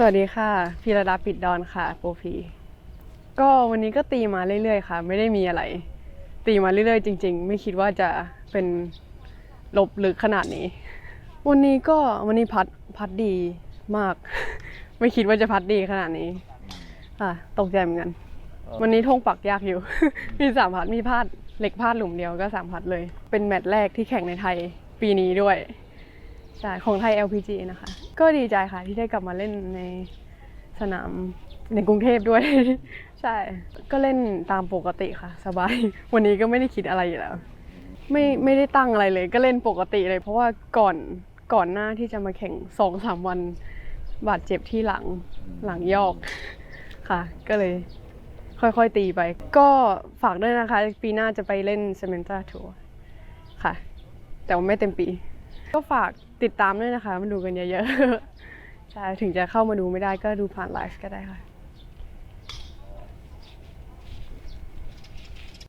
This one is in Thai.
สวัสดีค่ะพีระดาปิดดอนค่ะโปรพีก็วันนี้ก็ตีมาเรื่อยๆค่ะ ไม่ได้มีอะไร ตีมาเรื่อยๆ จริง ๆ ไม่คิดว่าจะเป็นลบลึกขนาดนี้ วันนี้ก็วันนี้พัดพัดดีมาก ไม่คิดว่าจะพัดดีขนาดนี้ค่ะตกใจเหมือนกัน วันนี้ธงปักยากอยู่ มีสามพัดมีพลาดเหล็กพลาดหลุมเดียวก็สามพัดเลย เป็นแมตช์แรกที่แข่งในไทยปีนี้ด้วย ใช่ของไทย LPG นะคะ ก็ดีใจค่ะที่ได้กลับมาเล่นในสนามในกรุงเทพด้วย ใช่ ก็เล่นตามปกติค่ะ สบาย วันนี้ก็ไม่ได้คิดอะไรอยู่แล้ว ไม่ไม่ได้ตั้งอะไรเลย ก็เล่นปกติเลย เพราะว่าก่อนก่อนหน้าที่จะมาแข่งสองสามวันบาดเจ็บที่หลังหลังยอกค่ะ ก็เลยค่อยๆตีไป ก็ฝากด้วยนะคะ ปีหน้าจะไปเล่นเซเมนต a ทัวร์ค่ะ แต่ว่าไม่เต็มปี ก็ฝากติดตามด้วยนะคะ มาดูกันเยอะๆใช่ถึงจะเข้ามาดูไม่ได้ก็ดูผ่านไลฟ์ก็ได้ค่ะ